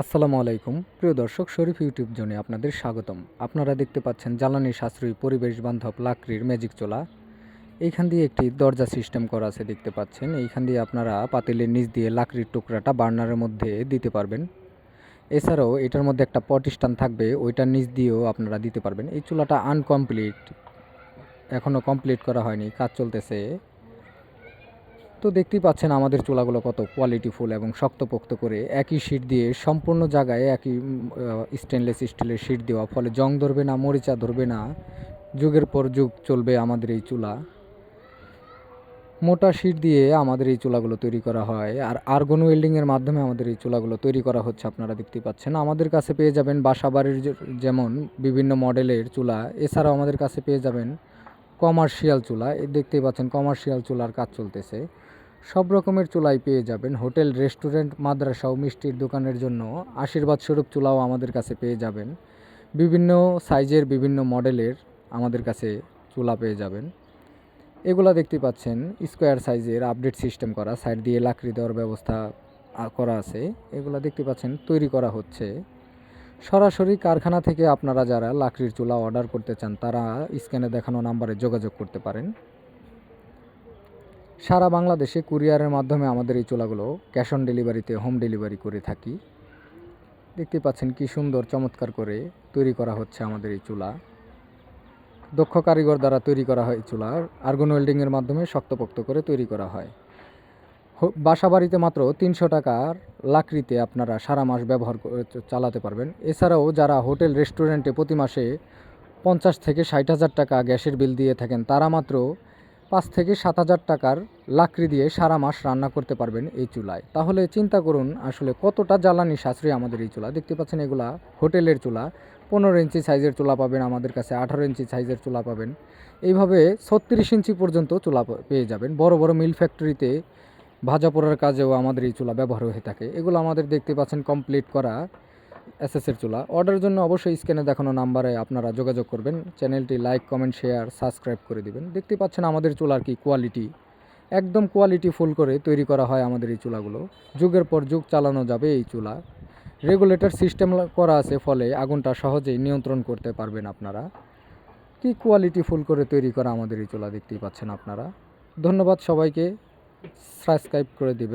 আসসালামু আলাইকুম। প্রিয় দর্শক, শরীফ ইউটিউব জোনে আপনাদের স্বাগতম। আপনারা দেখতে পাচ্ছেন জ্বালানি সাশ্রয়ী পরিবেশ বান্ধব লাকড়ির ম্যাজিক চোলা। এইখান দিয়ে একটি দরজা সিস্টেম করা আছে দেখতে পাচ্ছেন। এইখান দিয়ে আপনারা পাতিলের নিচ দিয়ে লাকড়ির টুকরাটা বার্নারের মধ্যে দিতে পারবেন। এছাড়াও এটার মধ্যে একটা পটিস্টান থাকবে ওইটার নিচ দিয়েও আপনারা দিতে পারবেন। এই চুলাটা আনকমপ্লিট এখনও কমপ্লিট করা হয়নি, কাজ চলতেছে। তো দেখতেই পাচ্ছেন আমাদের চুলাগুলো কত কোয়ালিটিফুল এবং শক্তপোক্ত করে একই শিট দিয়ে সম্পূর্ণ জায়গায় একই স্টেনলেস স্টিলের শিট দেওয়া। ফলে জং ধরবে না, মরিচা ধরবে না। যুগের পর যুগ চলবে আমাদের এই চুলা। মোটা শিট দিয়ে আমাদের এই চুলাগুলো তৈরি করা হয়। আর আর্গন ওয়েল্ডিংয়ের মাধ্যমে আমাদের এই চুলাগুলো তৈরি করা হচ্ছে আপনারা দেখতেই পাচ্ছেন। আমাদের কাছে পেয়ে যাবেন বাসাবাড়ির যেমন বিভিন্ন মডেলের চুলা, এছাড়াও আমাদের কাছে পেয়ে যাবেন কমার্শিয়াল চুলা। দেখতেই পাচ্ছেন কমার্শিয়াল চুলার কাজ চলতেছে। সব রকমের চুলাই পেয়ে যাবেন। হোটেল, রেস্টুরেন্ট, মাদ্রাসা ও মিষ্টির দোকানের জন্য আশীর্বাদ স্বরূপ চুলাও আমাদের কাছে পেয়ে যাবেন। বিভিন্ন সাইজের বিভিন্ন মডেলের আমাদের কাছে চুলা পেয়ে যাবেন। এগুলা দেখতে পাচ্ছেন, স্কোয়ার সাইজের আপডেট সিস্টেম করা, সাইড দিয়ে লাকড়ি দেওয়ার ব্যবস্থা করা আছে। এগুলা দেখতে পাচ্ছেন, তৈরি করা হচ্ছে। সরাসরি কারখানা থেকে আপনারা যারা লাকড়ির চুলা অর্ডার করতে চান, তারা স্ক্যানে দেখানো নাম্বারে যোগাযোগ করতে পারেন। সারা বাংলাদেশে কুরিয়ারের মাধ্যমে আমাদের এই চুলাগুলো ক্যাশ অন ডেলিভারিতে, হোম ডেলিভারি করে থাকি। দেখতে পাচ্ছেন কি সুন্দর, চমৎকার করে তৈরি করা হচ্ছে আমাদের এই চুলা। দক্ষ কারিগর দ্বারা তৈরি করা হয় চুলা। আর্গন ওয়েল্ডিংয়ের মাধ্যমে শক্তপোক্ত করে তৈরি করা হয়। বাসা বাড়িতে মাত্র তিনশো টাকার লাকড়িতে আপনারা সারা মাস ব্যবহার চালাতে পারবেন। এছাড়াও যারা হোটেল, রেস্টুরেন্টে প্রতি মাসে পঞ্চাশ থেকে ষাট হাজার টাকা গ্যাসের বিল দিয়ে থাকেন, তারা মাত্র পাঁচ থেকে সাত হাজার টাকার লাকড়ি দিয়ে সারা মাস রান্না করতে পারবেন এই চুলায়। তাহলে চিন্তা করুন আসলে কতটা জ্বালানি সাশ্রয়ী আমাদের এই চুলা। দেখতে পাচ্ছেন এগুলা হোটেলের চুলা। পনেরো ইঞ্চি সাইজের চুলা পাবেন আমাদের কাছে, আঠারো ইঞ্চি সাইজের চুলা পাবেন। এইভাবে ছত্রিশ ইঞ্চি পর্যন্ত চুলা পেয়ে যাবেন। বড় বড় মিল ফ্যাক্টরিতে ভাজা পোড়ার কাজেও আমাদের এই চুলা ব্যবহার হয়ে থাকে। এগুলো আমাদের দেখতে পাচ্ছেন কমপ্লিট করা এসএসের চুলা। অর্ডারের জন্য অবশ্যই স্ক্যানে দেখানো নাম্বারে আপনারা যোগাযোগ করবেন। চ্যানেলটি লাইক কমেন্ট শেয়ার সাবস্ক্রাইব করে দিবেন। দেখতে পাচ্ছেন আমাদের চুলার কি কোয়ালিটি একদম কোয়ালিটি ফুল করে তৈরি করা হয় আমাদের এই চুলাগুলো। যুগের পর যুগ চালানো যাবে এই চুলা। রেগুলেটর সিস্টেম করা আছে ফলে আগুনটা সহজেই নিয়ন্ত্রণ করতে পারবেন আপনারা। কি কোয়ালিটি ফুল করে তৈরি করা আমাদের এই চুলা দেখতেই পাচ্ছেন আপনারা। ধন্যবাদ সবাইকে। সাবস্ক্রাইব করে দিবেন।